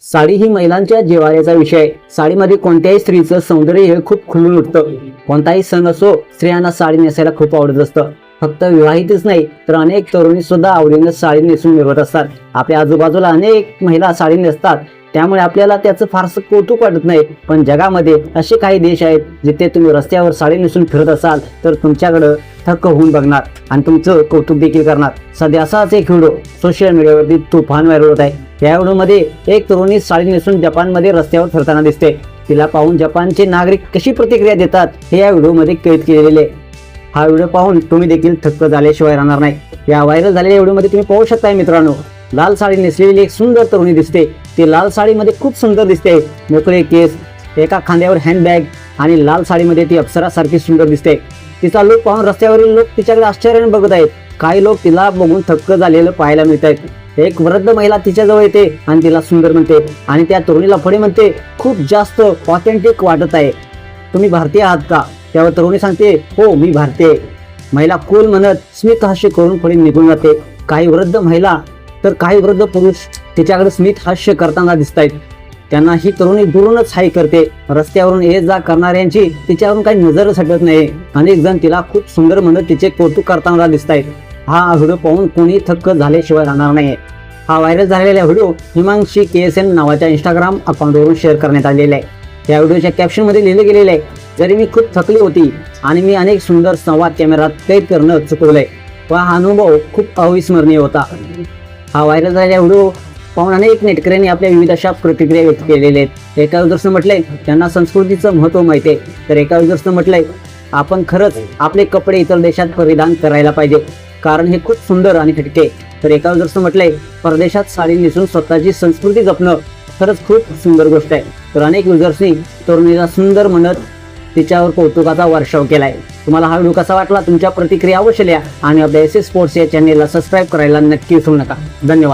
साडी ही महिलांच्या जिवाळ्याचा विषय आहे. साडीमध्ये कोणत्याही स्त्रीचं सौंदर्य हे खूप खुलून उठतं. कोणताही सण असो स्त्रियांना साडी नेसायला खूप आवडत असतं. फक्त विवाहितच नाही तर अनेक तरुणी सुद्धा आवडीनं साडी नेसून मिळवत असतात. आपल्या आजूबाजूला अनेक महिला साडी नेसतात. त्यामुळे आपल्याला त्याचं फारसं कौतुक वाटत नाही. पण जगामध्ये असे काही देश आहेत जिथे तुम्ही रस्त्यावर साडी नेसून फिरत असाल तर तुमच्याकडं थक्क होऊन बघणार आणि तुमचं कौतुक देखील करणार. सध्या असाच एक व्हिडिओ सोशल मीडियावरती तुफान व्हायरल होत आहे. या व्हिडिओमध्ये एक तरुणी साडी नेसून जपानमध्ये रस्त्यावर फिरताना दिसते. तिला पाहून जपानचे नागरिक कशी प्रतिक्रिया देतात हे या व्हिडिओमध्ये कैद केलेले. आहे. हा व्हिडिओ पाहून तुम्ही देखील थक्क झाल्याशिवाय राहणार नाही. या व्हायरल झालेल्या व्हिडिओमध्ये तुम्ही पाहू शकताय मित्रांनो लाल साडी नेसलेली एक सुंदर तरुणी दिसते. ती लाल साडीमध्ये खूप सुंदर दिसते. मोकळे केस एका खांद्यावर हँडबॅग आणि लाल साडीमध्ये ती अप्सरासारखी सुंदर दिसते. तिचा लुक पाहून रस्त्यावरील लोक तिच्याकडे आश्चर्याने बघत आहेत. काही लोक तिला बघून थक्क झालेलं पाहायला मिळत आहेत एक वृद्ध महिला तिच्याजवळ येते आणि तिला सुंदर म्हणते आणि त्या तरुणीला पुढे म्हणते खूप जास्त ऑथेंटिक वाटत आहे. तुम्ही भारतीय आहात का? त्यावर तरुणी सांगते हो मी भारतीय. महिला कुल म्हणत स्मित हास्य करून पुढे निघून जाते. काही वृद्ध महिला तर काही वृद्ध पुरुष तिच्याकडे स्मित हास्य करताना दिसत आहेत त्यांना ही तरुणी दुरूनच हाय करते. रस्त्यावरून ये जा करणाऱ्यांची तिच्यावरून काही नजरच हटत नाही. अनेक जण तिला खूप सुंदर म्हणत तिचे कौतुक करताना दिसत आहेत हा व्हिडिओ पाहून कोणी थक्क झाल्याशिवाय राहणार नाही. हा व्हायरल झालेला video Himanshi K S N नावाच्या इंस्टाग्राम अकाउंटवरून शेअर करण्यात आलेला आहे. या व्हिडिओच्या कॅप्शनमध्ये लिहिलं गेलेलं आहे जरी मी खूप थकली होती आणि मी अनेक सुंदर संवाद कॅमेरात कैद करणं चुकवलंय व हा अनुभव खूप अविस्मरणीय होता. हा व्हायरल झालेला व्हिडिओ पाहून अनेक नेटकऱ्यांनी आपल्या विविध अशा प्रतिक्रिया व्यक्त केलेल्या आहेत. एका युजर्सनं म्हटलंय त्यांना संस्कृतीचं महत्त्व माहिती आहे. तर एका युजर्सनं म्हटलंय आपण खरंच आपले कपडे इतर देशात परिधान करायला पाहिजे. कारण हे खूप सुंदर आणि खटके तर एका युजर्सनं म्हटलंय परदेशात साडी नेसून स्वतःची संस्कृती जपणं खरंच खूप सुंदर गोष्ट आहे. तर अनेक युजर्सनी तरुणीला सुंदर म्हणत तिच्यावर कौतुकाचा वर्षाव केलाय. तुम्हाला हा व्हिडिओ कसा वाटला? तुमच्या प्रतिक्रिया अवश्य लिहा आणि आपल्या एस एस स्पोर्ट्स या चॅनेलला सबस्क्राईब करायला नक्की विसरू नका. धन्यवाद.